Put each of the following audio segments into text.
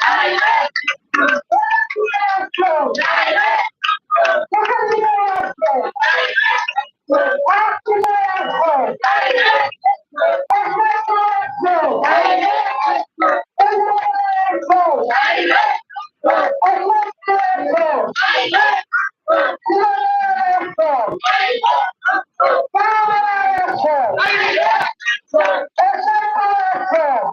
I like platform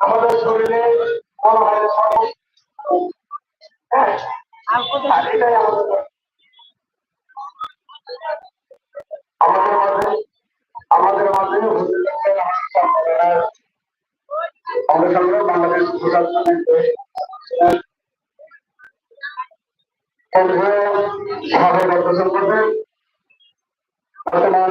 আমাদের শরীরে মনে হয় হ্যাঁ আমাদের মাঝে আমাদের মাঝে বাংলাদেশ সাবেক অর্থ বর্তমান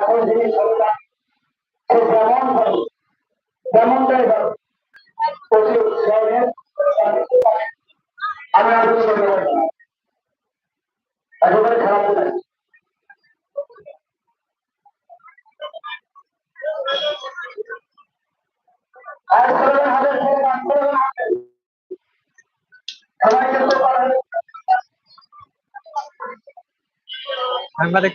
করা এখন যিনি সরকার, সে যেমন ভালো যেমনটাই ভালো প্রচুর ধরনের আমি আগ্রহ করতে পারি একেবারে খারাপ নাই আর সবাই হাজার থেকে কাজ করে সবাই কিন্তু পারে সাংবাদিক